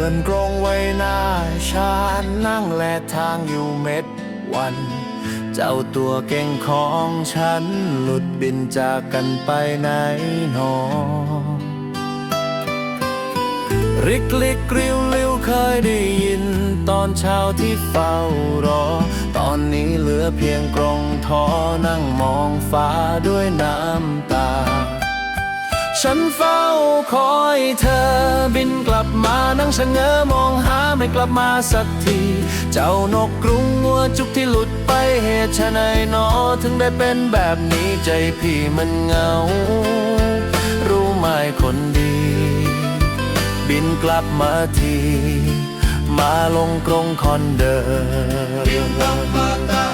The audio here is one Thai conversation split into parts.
ปือนกรงไว้หน้าชานนั่งแลทางอยู่เม็ดวัน เจ้าตัวเก่งของฉัน หลุดบินจากกันไปไหนหนอ ริกลิกริ้วลิ้วเคยได้ยิน ตอนเช้าที่เฝ้ารอ ตอนนี้เหลือเพียงกรงทอนั่งมองฟ้าด้วยน้ำ ฉันเฝ้าคอยเธอบินกลับมานั่งชะเง้อมองหาไม่กลับมาสักที เจ้านกกรุงงัวจุกที่หลุดไปเหตุไฉนหนอถึงได้เป็นแบบนี้ใจพี่มันเหงา รู้ไหมคนดี บินกลับมาที มาลงกรงคอนเดิม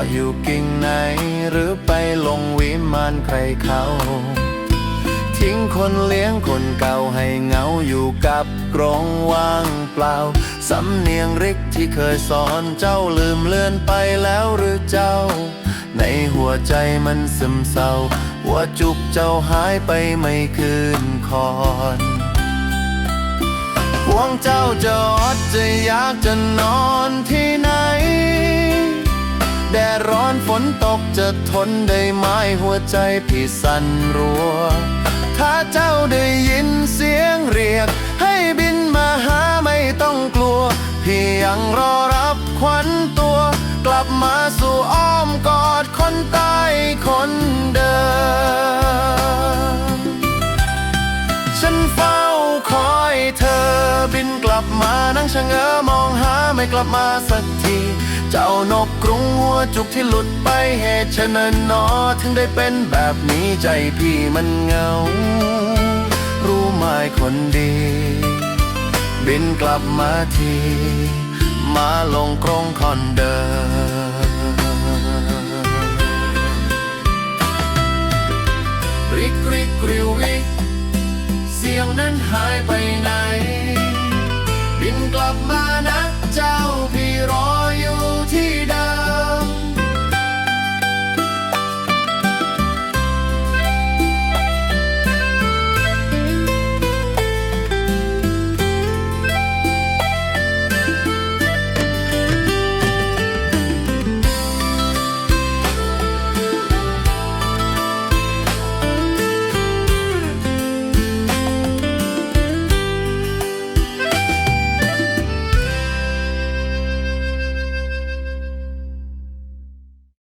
ออยู่กิ่งไหน หรือไปลงวิมานใครเขาทิ้งคนเลี้ยงคนเก่าให้เหงาอยู่กับกรงว่างเปล่า สำเนียงริกที่เคยสอนเจ้าลืมเลือนไปแล้วหรือเจ้า ในหัวใจมันซึมเศร้า หัวจุกเจ้าหายไปไม่คืนคอนห่วงเจ้าจะอดจะอยากจะนอนที่ นตกจะทนได้ไหมหัวใจพี่สั่นรัว ถ้าเจ้าได้ยินเสียงเรียก ให้บินมาหาไม่ต้องกลัว พี่ยังรอรับขวัญตัว กลับมาสู่อ้อมกอดคนใต้คนเดิมฉันเฝ้าคอยเธอบินกลับมานั่งชะเง้อม ไม่กลับมาสักที เจ้านกกรุงหัวจุกที่หลุดไปเหตุฉะนั้นนอถึงได้เป็นแบบนี้ใจพี่มันเหงา รู้ไหมคนดี บินกลับมาทีมาลงกรงคอนเดิมริกริกริวิเสียงนั้นหายไปไหน